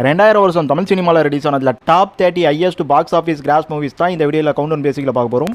ரெண்டாயிரம் வருஷம் தமிழ் சினிமாவில் release ஆனதில் top thirty highest box office gross movies தான் இந்த வீடியோவில் கவுண்ட் ஒன் பார்க்க போகிறோம்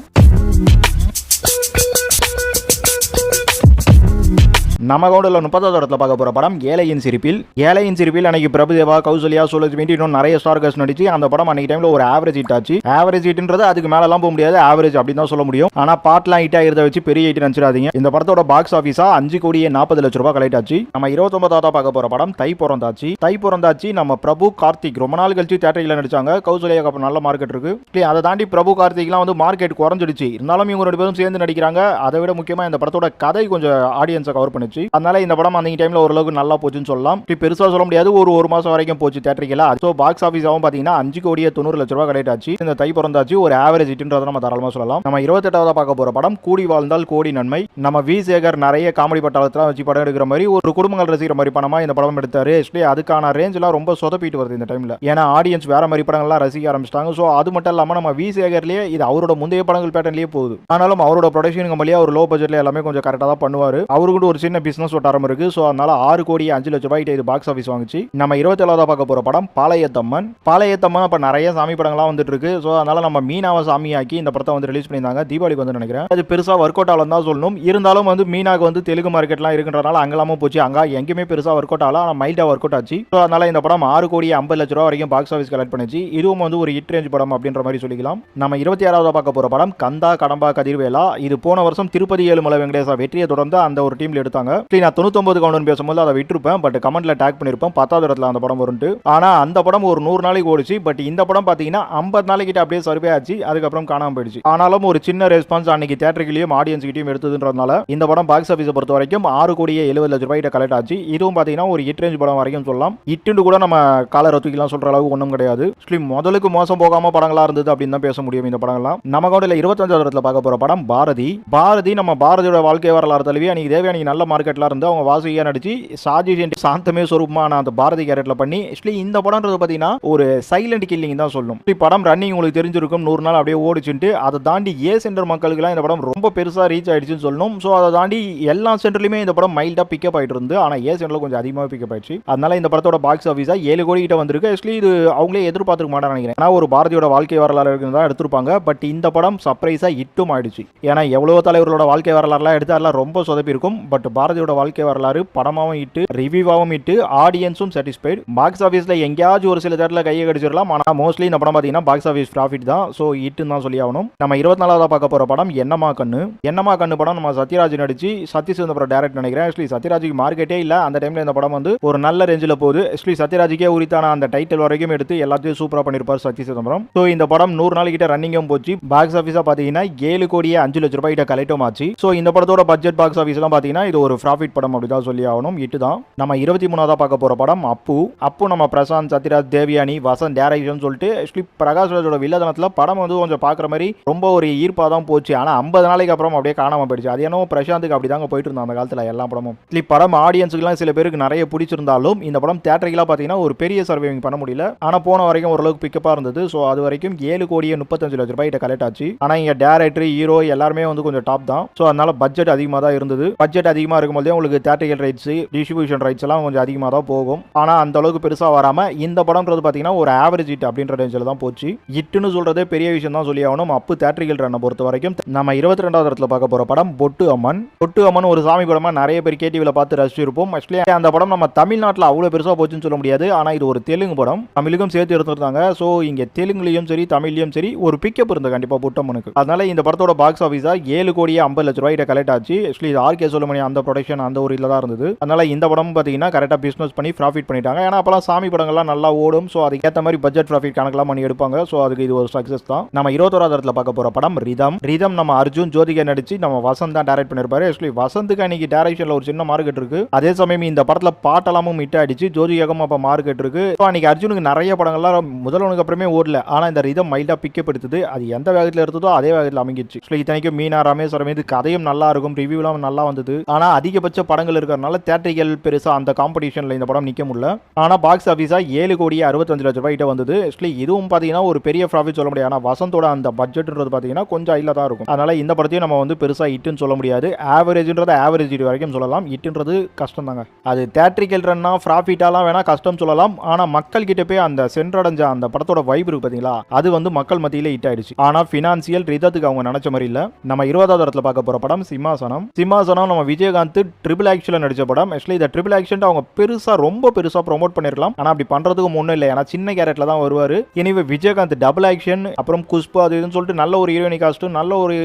நம்ம கவுண்டில் முப்பதாவது இடத்துல பார்க்க போகிற படம் ஏழையின் சிரிப்பில். ஏழையின் சிரிப்பில் அன்னைக்கு பிரபுதேவா கௌசல்யா சுலஜ்மின்ட்டு இன்னும் நிறைய ஸ்டார் காஸ்ட் நடிச்சு அந்த படம் அன்னைக்கு டைமில் ஒரு ஆவரேஜ் ஹிட் ஆச்சு. ஆவரேஜ் ஹிட்ன்றது அதுக்கு மேலெல்லாம் போக முடியாது. ஆவரேஜ் அப்படின்னு தான் சொல்ல முடியும். ஆனால் பாட்லாம் ஹிட் ஆகிறத வச்சு பெரிய ஹிட் நினச்சிடாதீங்க இந்த படத்தோட பாக்ஸ் ஆஃபீஸா அஞ்சு கோடியே நாற்பது லட்ச ரூபாய் கலெக்ட் ஆச்சு நம்ம இருபத்தொன்பதாவது பார்க்க போகிற படம் தை பிறந்தாச்சு. தை பிறந்தாச்சு நம்ம பிரபு கார்த்திக் ரொம்ப நாள் கழிச்சு தேட்டரில் நடிச்சாங்க. கௌசல்யா அப்புறம் நல்ல மார்க்கெட் இருக்கு. அதை தாண்டி பிரபு கார்த்திக்லாம் வந்து மார்க்கெட் குறைஞ்சிடுச்சு. இருந்தாலும் இவங்க ரெண்டு பேரும் சேர்ந்து நடிக்கிறாங்க. அதை விட முக்கியமாக இந்த படத்தோட கதை கொஞ்சம் ஆடியன்ஸை கவர் பண்ணுச்சு அதனால இந்த படம் அந்த டைம்ல ஓரளவுக்கு நல்லா போச்சுன்னு சொல்லலாம். இப்படி பெருசா சொல்ல முடியாது. ஒரு ஒரு மாசம் வரைக்கும் போச்சு தேட்டரிக்கல ஸோ பாக்ஸ் ஆஃபீஸாகவும் பாத்தீங்கன்னா அஞ்சு கோடியே தொண்ணூறு லட்ச ரூபாய் கலெக்ட் இந்த தை பிறந்தாச்சு. ஒரு ஆவரேஜ் ஹிட்ன்றதை நம்ம தாராளமா சொல்லலாம். நம்ம இருபத்தெட்டாவது பார்க்க போற படம் கூடி வாழ்ந்தால் கோடி நன்மை. நம்ம வி சேகர் நிறைய காமெடி பட்டாளத்தெல்லாம் வச்சு படம் எடுக்கிற மாதிரி ஒரு குடும்பங்கள் ரசிக்கிற மாதிரி படமா இந்த படம் எடுத்தாரு. ஆக்சுவலி அதுக்கான எல்லாம் ரொம்ப சொதப்பிட்டு வருது இந்த டைம்ல ஏன்னா ஆடியன்ஸ் வேற மாதிரி படங்கள்லாம் ரசிக்க ஆரம்பிச்சிட்டாங்க. ஸோ அது மட்டும் இல்லாமல் நம்ம வி சேகர்லேயே இது அவரோட முந்தைய படங்கள் பேட்டர்ன்லேயே போகுது. ஆனாலும் அவரோட ப்ரொடக்ஷன் கம்பெனியாக ஒரு லோ பட்ஜெட்ல எல்லாமே கொஞ்சம் கரெக்டாக தான் பண்ணுவார். கூட ஒரு சின்ன பிசினஸ் வட்டாரம் இருக்கு? ஸோ அதனால ஆறு கோடி அஞ்சு லட்ச ரூபாய்க்கு இது பாக்ஸ் ஆஃபீஸ் வாங்குச்சு. நம்ம இருபத்தேழாவதா பார்க்க போற படம் பாளையத்தம்மன். பாளையத்தம்மன் அப்போ நிறைய சாமி படங்கள்லாம் வந்துட்டு இருக்கு. ஸோ அதனால நம்ம மீனாவை சாமியாக்கி இந்த படத்தை வந்து ரிலீஸ் பண்ணியிருந்தாங்க. தீபாவளிக்கு வந்து நினைக்கிறேன். அது பெருசாக ஒர்க் அவுட் ஆகலாம் தான் சொல்லணும். இருந்தாலும் வந்து மீனாக்கு வந்து தெலுங்கு மார்க்கெட்லாம் இருக்குன்றனால அங்கெல்லாமும் போச்சு. அங்கே எங்கேயுமே பெருசாக ஒர்க் அவுட் ஆகல. ஆனால் மைல்டாக ஒர்க் அவுட் ஆச்சு. ஸோ அதனால இந்த படம் ஆறு கோடி ஐம்பது லட்ச ரூபா வரைக்கும் பாக்ஸ் ஆஃபீஸ் கலெக்ட் பண்ணிச்சு. இதுவும் வந்து ஒரு ஹிட் ரேஞ்ச் படம் அப்படின்ற மாதிரி சொல்லிக்கலாம். நம்ம இருபத்தி ஆறாவது பார்க்க போற படம் கந்தா கடம்பா கதிர்வேலா. இது போன வருஷம் திருப்பதி ஏழுமலை வெங்கடேசா வெற்றியை தொடர்ந்து அந்த ஒரு டீம்ல எடுத்தாங்க. சரி, நான் தொண்ணூத்தொன்பது கவுண்ட் பேசும்போது அதை விட்டுருப்பேன். பட் கமெண்ட்ல டேக் பண்ணிருப்பேன் பத்தாவது இடத்துல அந்த படம் வரும்ட்டு ஆனா அந்த படம் ஒரு நூறு நாளைக்கு ஓடிச்சு. பட் இந்த படம் பாத்தீங்கன்னா ஐம்பது நாளைக்கிட்ட அப்படியே சர்வே ஆச்சு. அதுக்கப்புறம் காணாம போயிடுச்சு. ஆனாலும் ஒரு சின்ன ரெஸ்பான்ஸ் அன்னைக்கு தேட்டருக்குள்ளேயும் ஆடியன்ஸ் கிட்டயும் எடுத்ததுன்றதுனால இந்த படம் பாக்ஸ் ஆஃபீஸை பொறுத்த வரைக்கும் ஆறு கோடியே எழுபது லட்ச ரூபாய்கிட்ட கலெக்ட் ஆச்சு. இதுவும் பாத்தீங்கன்னா ஒரு ஹிட் ரேஞ்ச் படம் வரைக்கும் சொல்லலாம். இட்டுண்டு கூட நம்ம காலர் ஒத்துக்கலாம் சொல்ற அளவுக்கு ஒன்றும் கிடையாது. Actually, முதலுக்கு மோசம் போகாம படங்களா இருந்தது அப்படின்னு தான் பேச முடியும் இந்த படங்கள்லாம். நம்ம கவுண்டில் இருபத்தஞ்சாவது இடத்துல பார்க்க போற படம் பாரதி. பாரதி நம்ம பாரதியோட வாழ்க்கை வரலாறு தழுவி அன்னைக்கு தேவையான நல்ல மார்க்கெட்டில் இருந்து அவங்க வாசியா நடிச்சு சாஜி சென்டி சாந்தமே சொரூபமான அந்த பாரதி கேரக்டர்ல பண்ணி ஆக்சுவலி இந்த படம்ன்றது பார்த்தீங்கன்னா ஒரு சைலண்ட் கில்லிங் தான் சொல்லும். இப்படி படம் ரன்னிங் உங்களுக்கு தெரிஞ்சிருக்கும் நூறு நாள் அப்படியே ஓடிச்சுட்டு அதை தாண்டி ஏ சென்டர் மக்களுக்குலாம் இந்த படம் ரொம்ப பெருசாக ரீச் ஆயிடுச்சுன்னு சொல்லணும் ஸோ அதை தாண்டி எல்லா சென்டர்லையுமே இந்த படம் மைல்டாக பிக்கப் ஆகிட்டு இருந்து ஆனால் ஏ சென்டரில் கொஞ்சம் அதிகமாக பிக்கப் ஆயிடுச்சு. அதனால இந்த படத்தோட பாக்ஸ் ஆஃபீஸாக ஏழு கோடி கிட்ட வந்திருக்கு. ஆக்சுவலி இது அவங்களே எதிர்பார்த்துக்க மாட்டாங்க நினைக்கிறேன். ஏன்னா ஒரு பாரதியோட வாழ்க்கை வரலாறு தான் எடுத்திருப்பாங்க. பட் இந்த படம் சர்ப்ரைஸாக இட்டும் ஆயிடுச்சு. ஏன்னா எவ்வளோ தலைவர்களோட வாழ்க்கை வரலாறுலாம் எடுத்து அதெல்லாம் ரொம்ப சொதப்பி இருக்கும் பட் பாரதியோட வாழ்க்கை வரலாறு படமாவும் இட்டு ரிவ்யூவாகவும் இட்டு ஆடியன்ஸும் சாட்டிஸ்ஃபைடு பாக்ஸ் ஆஃபீஸில் எங்கேயாச்சும் ஒரு சில தேட்டரில் கையை கடிச்சிடலாம். ஆனால் மோஸ்ட்லி இந்த படம் பார்த்தீங்கன்னா பாக்ஸ் ஆஃபீஸ் ப்ராஃபிட் தான். ஸோ இட்டுன்னு தான் சொல்லி ஆகணும். நம்ம இருபத்தி நாலாவது பார்க்க போகிற படம் என்னமா கண்ணு? என்னமா கண்ணு படம்? நம்ம சத்யராஜ் நடிச்சு சத்யசிவந்தபுரம் டேரக்ட் நினைக்கிறேன். ஆக்சுவலி சத்யராஜுக்கு மார்க்கெட்டே இல்லை. அந்த டைமில் இந்த படம் வந்து ஒரு நல்ல ரேஞ்சில் போகுது. ஆக்சுவலி சத்யராஜுக்கே உரித்தான அந்த டைட்டில் வரைக்கும் எடுத்து எல்லாத்தையும் சூப்பராக பண்ணியிருப்பார் சத்ய சிதம்பரம் ஸோ இந்த படம் நூறு நாள் கிட்ட ரன்னிங்கும் போச்சு. பாக்ஸ் ஆஃபீஸாக பார்த்தீங்கன்னா ஏழு கோடியே அஞ்சு லட்ச ரூபாய் கிட்ட கலெக்டும் ஆச்சு. ஸோ இந்த படத்தோட பட்ஜெட் பாக்ஸ் ஆஃபீஸ்லாம் பார்த்தீங்கன்னா இது ஒரு ப்ராஃபிட் படம் அப்படி தான் சொல்லி ஆகணும். இட்டு தான். நம்ம இருபத்தி மூணாவதாக பார்க்க போகிற படம் அப்பு. அப்பு நம்ம பிரசாந்த் சத்யராஜ் தேவியானி வசந்த் டேரக்ஷன் சொல்லிட்டு ஆக்சுவலி பிரகாஷ் ராஜோட வில்லதனத்தில் படம் வந்து கொஞ்சம் பார்க்குற மாதிரி ரொம்ப ஒரு ஈர்ப்பாக தான் போச்சு. ஆனால் ஐம்பது நாளைக்கு அப்புறம் அப்படியே காணாமல் போயிடுச்சு. அது என்னவோ பிரசாந்துக்கு அப்படி தாங்க போயிட்டு இருந்தான் அந்த காலத்தில் எல்லா படமும். இட்லி படம் ஆடியன்ஸுக்குலாம் சில பேருக்கு நிறைய பிடிச்சிருந்தாலும் இந்த படம் தேட்டரிக்கெல்லாம் பார்த்தீங்கன்னா ஒரு பெரிய சர்வைவிங் பண்ண முடியல. ஆனால் போன வரைக்கும் ஓரளவுக்கு பிக்கப்பாக இருந்தது. ஸோ அது வரைக்கும் ஏழு கோடியே முப்பத்தஞ்சு லட்ச ரூபாய் கலெக்ட் ஆச்சு. ஆனால் இங்கே டேரக்டர் ஹீரோ எல்லாருமே வந்து கொஞ்சம் டாப் தான். ஸோ அதனால பட்ஜெட் அதிகமாக தான் இருந்தது. பட்ஜெட் அதிகமாக இருக்கும்போதே உங்களுக்கு தேட்டரிக்கல் ரைட்ஸ் டிஸ்ட்ரிபியூஷன் ரைட்ஸ் எல்லாம் கொஞ்சம் அதிகமாக தான் போகும். ஆனால் அந்த அளவுக்கு பெருசாக வராமல் இந்த படம்ன்றது பார்த்தீங்கன்னா ஒரு ஆவரேஜ் ஹிட் அப்படின்ற ரேஞ்சில் தான் போச்சு. ஹிட்னு சொல்றதே பெரிய விஷயம் தான் சொல்லி ஆகணும். அப்பு தேட்டரிக்கல் ரன்னை பொறுத்த வரைக்கும் நம்ம இருபத்தி ரெண்டாவது இடத்துல பார்க்க போகிற படம் பொட்டு அம்மன். பொட்டு அம்மன் ஒரு சாமி படமாக நிறைய பேர் கேடிவியில் பார்த்து ரசிச்சிருப்போம். ஆக்சுவலி அந்த படம் நம்ம தமிழ்நாட்டில் அவ்வளோ பெருசாக போச்சுன்னு சொல்ல முடியாது. ஆனால் இது ஒரு தெலுங்கு படம். தமிழுக்கும் சேர்த்து எடுத்துருந்தாங்க. ஸோ இங்கே தெலுங்குலையும் சரி தமிழ்லையும் சரி ஒரு பிக்கப் இருந்தது கண்டிப்பாக பொட்டம்மனுக்கு அதனால இந்த படத்தோட பாக்ஸ் ஆஃபீஸாக ஏழு கோடியே ஐம்பது லட்ச ரூபாய் கலெக்ட் ஆச்சு. ஆக்சுவலி இது ஆர்கே சொல்லுமணி அந்த ப்ரொடக்ஷன் அந்த ஒரு இதில் தான் இருந்தது. அதனால இந்த படம் பார்த்தீங்கன்னா கரெக்டாக பிஸ்னஸ் பண்ணி ப்ராஃபிட் பண்ணிட்டாங்க. ஏன்னா அப்போலாம் சாமி படங்கள்லாம் நல்லா ஓடும். ஸோ அதுக்கேற்ற மாதிரி பட்ஜெட் ப்ராஃபிட் கணக்கெல்லாம் பண்ணி எடுப்பாங்க. ஸோ அதுக்கு இது ஒரு சக்ஸஸ் தான். நம்ம இருபத்தோராவது இடத்துல பார்க்க போகிற படம் ரிதம் ரிதம் நம்ம அர்ஜுன் ஜோதிகா நடிச்சு நம்ம வசந்த் தான் டேரக்ட் பண்ணியிருப்பாரு ஆக்சுவலி வசந்துக்கு அன்னைக்கு டேரக்ஷனில் ஒரு சின்ன மார்க்கெட் இருக்கு. அதே சமயம் இந்த படத்தில் பாட்டெல்லாமும் மிட் அடிச்சு ஜோதிகாக்கும் அப்போ மார்க்கெட் இருக்கு. ஸோ அன்னைக்கு அர்ஜுனுக்கு நிறைய படங்கள்லாம் முதல்வனுக்கு அப்புறமே ஓடல. ஆனால் இந்த ரிதம் மைல்டாக பிக்கப் எடுத்தது அது எந்த வேகத்தில் எடுத்ததோ அதே வேகத்தில் அமைஞ்சிச்சு ஸோ இத்தனைக்கும் மீனா ரமேஷ் ரமேஷ் கதையும் நல்லா இருக்கும். ரிவ்யூலாம் நல்லா வந்தது. ஆனால் அதிகபட்ச படங்கள் இருக்கிறதுனால தேட்டரிகள் பெருசாக அந்த காம்படிஷனில் இந்த படம் நிற்க முடியல. ஆனால் பாக்ஸ் ஆஃபீஸாக ஏழு கோடி அறுபத்தஞ்சு லட்ச ரூபாய்கிட்ட வந்தது. ஆக்சுவலி இதுவும் பார்த்தீங்கன்னா ஒரு பெரிய ப்ராஃபிட் சொல்ல முடியாது. ஆனால் வசந்தோட அந்த பட்ஜெட்ன்றது பார்த்தீங்கன்னா கொஞ்சம் ஐல தான் இருக்கும். அதனால இந்த படத்தையும் நம்ம வந்து பெருசாக இட்டுன்னு சொல்ல முடியாது. ஆவரேஜ்ன்றது ஆவரேஜ் வரைக்கும் சொல்லலாம். இட்டுன்றது கஷ்டம் தாங்க அது தேட்ரிக்கல் ரன்னா ப்ராஃபிட்டாலாம் வேணால் கஷ்டம் சொல்லலாம். ஆனால் மக்கள் கிட்ட போய் அந்த சென்றடைஞ்ச அந்த படத்தோட வைப் இருக்கு பார்த்தீங்களா அது வந்து மக்கள் மத்தியில் ஹிட் ஆயிடுச்சு. ஆனால் ஃபினான்சியல் ரிதத்துக்கு அவங்க நினச்ச மாதிரி இல்லை. நம்ம இருபதாவது இடத்துல பார்க்க போகிற படம் சிம்மாசனம். சிம்மாசனம் நம்ம விஜயகாந்த் ட்ரிபிள் ஆக்ஷன்ல நடிச்ச படம். ஆக்சுவலி இந்த ட்ரிபிள் ஆக்ஷன் அவங்க பெருசா ரொம்ப பெருசா ப்ரொமோட் பண்ணிருக்கலாம். ஆனா அப்படி பண்றதுக்கு முன்னும் இல்லை. ஏன்னா சின்ன கேரட்ல தான் வருவாரு. எனவே விஜயகாந்த் டபுள் ஆக்ஷன் அப்புறம் குஷ்பு அது இதுன்னு சொல்லிட்டு நல்ல ஒரு ஹீரோயினி காஸ்ட்டும் நல்ல ஒரு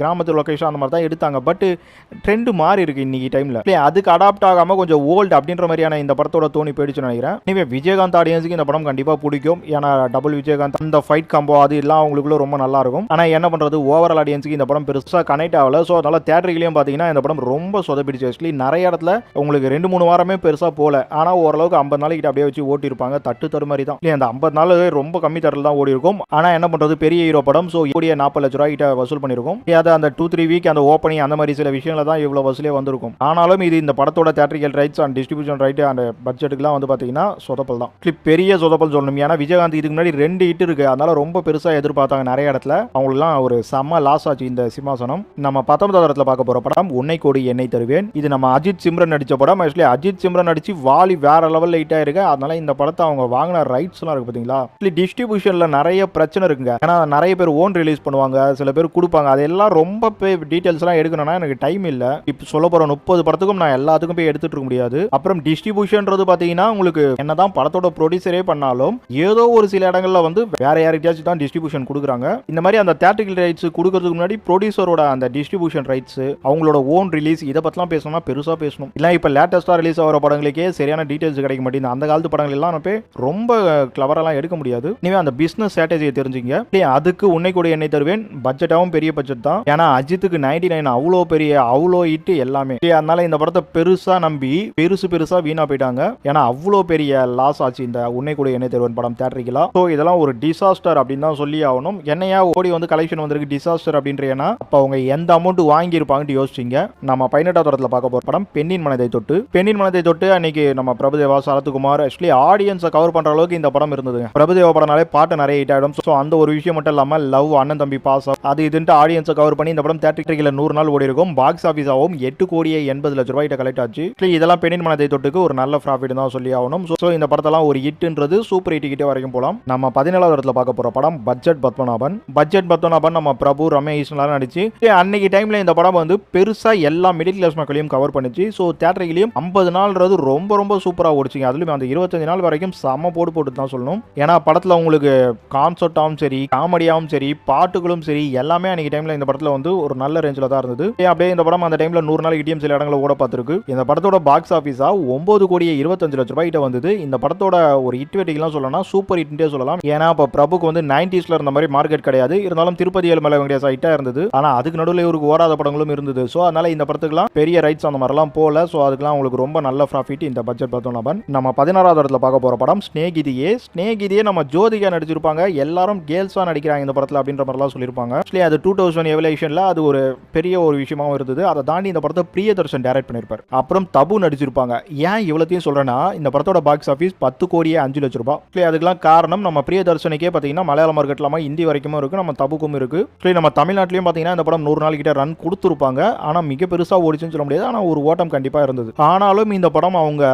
கிராமத்து லொகேஷன் அந்த மாதிரி தான் எடுத்தாங்க. பட் ட்ரெண்ட் மாறி இருக்கு இன்னைக்கு டைம்ல இல்லையா அதுக்கு அடாப்ட் ஆகாம கொஞ்சம் ஓல்டு அப்படின்ற மாதிரியான இந்த படத்தோட தோணி போயிடுச்சுன்னு நினைக்கிறேன். இனிமே விஜயகாந்த் ஆடியன்ஸுக்கு இந்த படம் கண்டிப்பா பிடிக்கும். ஏன்னா டபுள் விஜயகாந்த் அந்த ஃபைட் காம்போ அது எல்லாம் அவங்களுக்குள்ள ரொம்ப நல்லா இருக்கும். ஆனா என்ன பண்றது? ஓவரால் ஆடியன்ஸுக்கு இந்த படம் பெருசா கனெக்ட் ஆகல. ஸோ அதனால தேட்டரிலையும் பாத்தீங்கன்னா இந்த படம் ரொம்ப சொதப்பிடிச்சு ஆக்சுவலி நிறைய இடத்துல உங்களுக்கு ரெண்டு மூணு வாரமே பெருசா போல. ஆனா ஓரளவுக்கு ஐம்பது நாளைக்கு அப்படியே வச்சு ஓட்டியிருப்பாங்க. தட்டு தரு மாதிரி தான். இல்லையா அந்த ஐம்பது நாள் ரொம்ப கம்மி தரல தான் ஓடி இருக்கும் ஆனா என்ன பண்றது? பெரிய ஹீரோ படம். ஸோ கூடிய நாற்பது லட்ச ரூபாய்கிட்ட வசூல் பண்ணிருக்கும் அது அந்த டூ த்ரீ வீக் அந்த ஓப்பனிங் அந்த மாதிரி சில விஷயங்கள தான் இவ்வளவு வசூலே வந்திருக்கும். ஆனாலும் இது இந்த படத்தோட theatrical rights and distribution right அந்த பட்ஜெட்டுக்குலாம் வந்து பாத்தீங்கன்னா சொதப்பல் தான். கிளிப் பெரிய சொதப்பல் சொல்லணும். ஏன்னா விஜயகாந்த் இதுக்கு முன்னாடி ரெண்டு ஹிட் இருக்கு. அதனால ரொம்ப பெருசா எதிர்பார்த்தாங்க நிறைய இடத்துல. அவங்களுக்குலாம் ஒரு செம்ம லாஸ் ஆச்சு இந்த சிம்மாசனம். நம்ம பத்தொன்பதாவது இடத்துல பார்க்க போற படம் உன்னை கோடி என்னை தருவேன் இது நம்ம அஜித் சிம்ரன் நடித்த படம். ஆக்சுவலி அஜித் சிம்ரன் நடிச்சு வாலி வேற லெவல் ஹிட் ஆயிருக்கு. அதனால இந்த படத்தை அவங்க வாங்கின ரைட்ஸ்லாம் இருக்கு பார்த்தீங்களா ஆக்சுவலி டிஸ்ட்ரிபியூஷனில் நிறைய பிரச்சனை இருக்குங்க. ஏன்னா நிறைய பேர் ஓன் ரிலீஸ் பண்ணுவாங்க. சில பேர் கொடுப்பாங்க. அதெல்லாம் ரொம்ப போய் எல்லாம் எடுக்கணும்னா எனக்கு டைம் இல்ல. இப்போ சொல்ல போகிற முப்பது படத்துக்கும் நான் எல்லாத்துக்கும் போய் எடுத்துட்டு இருக்க முடியாது. அப்புறம் டிஸ்ட்ரிபியூஷன்றது பாத்தீங்கன்னா உங்களுக்கு என்னதான் படத்தோட ப்ரொடியூசரே பண்ணாலும் ஏதோ ஒரு சில இடங்கள்ல வந்து வேற யாருக்கிட்டாச்சும் தான் டிஸ்ட்ரிபியூஷன் கொடுக்குறாங்க. இந்த மாதிரி அந்த தேட்டரிக்கல் ரைட்ஸ் கொடுக்கறதுக்கு முன்னாடி ப்ரொடியூசரோட அந்த டிஸ்ட்ரிபியூஷன் ரைட்ஸ் அவங்களோட ஓன் ரிலீஸ் இதை பத்திலாம் பேசணும்னா பெருசா பேசணும். இல்லை இப்போ லேட்டஸ்ட்டாக ரிலீஸ் ஆகிற படங்களுக்கே சரியான டீடைல்ஸ் கிடைக்க மாட்டேங்குது. அந்த காலத்து படங்கள் எல்லாம் நம்ம போய் ரொம்ப கிளவரெல்லாம் எடுக்க முடியாது. இனிமே அந்த பிசினஸ் ஸ்ட்ராட்டஜியை தெரிஞ்சுங்க. இல்லையா அதுக்கு உன்னை கூட என்னை தருவேன். பட்ஜெட்டாவும் பெரிய பட்ஜெட் தான். ஏன்னா அஜித்துக்கு நைன்டி நைன் அவ்வளோ பெரிய அவ்வளோ இட்டு எல்லாமே. இல்லையா, அதனால இந்த படத்தை பெருசா நம்பி பெருசு பெருசா வீணா போயிட்டாங்க. ஏன்னா அவ்வளோ பெரிய லாஸ் ஆச்சு இந்த உன்னை கூட என்னை தருவன் படம் தேட்டரிக்கலாம் ஸோ இதெல்லாம் ஒரு டிசாஸ்டர் அப்படின்னு தான் சொல்லி ஆகணும். என்னையா ஓடி வந்து கலெக்ஷன் வந்திருக்கு டிசாஸ்டர் அப்படின்ற ஏன்னா அப்போ அவங்க எந்த அமௌண்ட் வாங்கியிருப்பாங்கன்னு யோசிச்சிங்க. நம்ம பதினெட்டாவது படத்தில் பார்க்க போற படம் பெண்ணின் மனதை தொட்டு. பெண்ணின் மனதை தொட்டு அன்னைக்கு நம்ம பிரபுதேவா சரத்குமார் ஆக்சுவலி ஆடியன்ஸை கவர் பண்ற அளவுக்கு இந்த படம் இருந்தது. பிரபுதேவா படம்னாலே பாட்டு நிறைய ஹிட் ஆயிடும். ஸோ அந்த ஒரு விஷயம் மட்டும் இல்லாம லவ் அண்ணன் தம்பி பாசம் அது இதுன்ட்டு ஆடியன்ஸை கவர் பண்ணி இந்த படம் தேட்டரிக்கில் நூறு நாள் ஓடி இருக்கும். பாக்ஸ் ஆஃபீஸாகவும் எட்டு கோடியே எண்பது லட்ச ரூபாய்கிட்ட கலெக்ட் ஆச்சு. இதெல்லாம் பெண்ணின் மனதை தொட்டுக்கு ஒரு நல்ல ப்ராஃபிட் தான் சொல்லி ஆகணும். ஸோ இந்த படத்தெல்லாம் ஒரு ஹிட்ன்றது சூப்பர் ஹிட் கிட்டே வரைக்கும் போகலாம் நம்ம பதினேழாவது இடத்துல பார்க்க போற படம் பட்ஜெட் பத்மநாபன். பட்ஜெட் பத்மநாபன் நம்ம பிரபு ரமேஷ் நடிச்சு. அன்னைக்கு டைம்ல இந்த படம் வந்து பெருசா எல்லா மிடில் கிளாஸ் மக்களையும் கவர் பண்ணிச்சு. ஸோ தேட்டரிலையும் ஐம்பது நாள்ன்றது ரொம்ப ரொம்ப சூப்பராக ஓடிச்சிங்க. அதுலேயும் அந்த இருபத்தஞ்சு நாள் வரைக்கும் செம்ம போடு போட்டு தான் சொல்லணும். ஏன்னா படத்தில் உங்களுக்கு கான்செப்டாகவும் சரி காமெடியாகவும் சரி பாட்டுகளும் சரி எல்லாமே அன்னைக்கு டைமில் இந்த படத்தில் வந்து ஒரு நல்ல ரேஞ்சில் தான் இருந்தது. அப்படியே இந்த படம் அந்த டைமில் நூறு நாள் இடியும் சில இடங்களை ஓட பார்த்துருக்கு. இந்த படத்தோட பாக்ஸ் ஆஃபீஸாக ஒம்பது கோடியே இருபத்தஞ்சு லட்ச ரூபாய்கிட்ட வந்தது. இந்த படத்தோட ஒரு ஹிட் வெட்டிலாம் சொல்லலாம் சூப்பர் ஹிட்னே சொல்லலாம். ஏன்னா இப்போ பிரபுக்கு வந்து நைன்டிஸ்ல இருந்த மாதிரி மார்க்கெட் கிடையாது. இருந்தாலும் திருப்பதி ஏழுமலை வெங்கடேசா ஹிட்டாக இருந்தது. ஆனால் அதுக்கு நடுவில் இவருக்கு ஓடாத படங்களும் இருந்தது. ஸோ அதனால இந்த படத்துக்குலாம் பெரிய ரைட்ஸ் அந்த மாதிரிலாம் போகல. ஸோ அதுக்கெல்லாம் உங்களுக்கு ரொம்ப நல்ல ப்ராஃபிட் இந்த பட்ஜெட் பார்த்தோம் நம்ம பதினாறாவது இடத்துல பார்க்க போகிற படம் ஸ்னேகிதியே ஸ்னேகிதியே நம்ம ஜோதிகா நடிச்சிருப்பாங்க. எல்லாரும் கேர்ள்ஸாக நடிக்கிறாங்க இந்த படத்தில் அப்படின்ற மாதிரிலாம் சொல்லியிருப்பாங்க. ஆக்சுவலி அது டூ தௌசண்ட் எவலேஷனில் அது ஒரு பெரிய ஒரு விஷயமாவும் இருந்தது. அதை தாண்டி இந்த படத்தை பிரியதர்ஷன் டைரக்ட் பண்ணியிருப்பார். அப்புறம் தபு நடிச்சிருப்பாங்க. ஏன் இவ்வளோத்தையும் சொல்றேன்னா இந்த படத்தோட பாக்ஸ் ஆஃபீஸ் பத்து கோடியே அஞ்சு லட்ச ரூபாய். Actually அதுக்கெல்லாம் காரணம் நம்ம பிரியதர்ஷனுக்கே பார்த்தீங்கன்னா மலையாள மார்க்கெட் இல்லாமல் ஹிந்தி வரைக்கும் இருக்கு நம்ம தபுக்கும் இருக்கு. Actually நம்ம தமிழ்நாட்டிலையும் பார்த்தீங்கன்னா இந்த படம் நூறு நாள் கிட்ட ரன் கொடுத்துருப்பாங்க. ஆனால் மிக பெருசாக ஓடிச்சுன்னு சொல்ல முடியாது. ஆனால் ஒரு ஓட்டம் கண்டிப்பாக இருந்தது. ஆனாலும் இந்த படம் அவங்க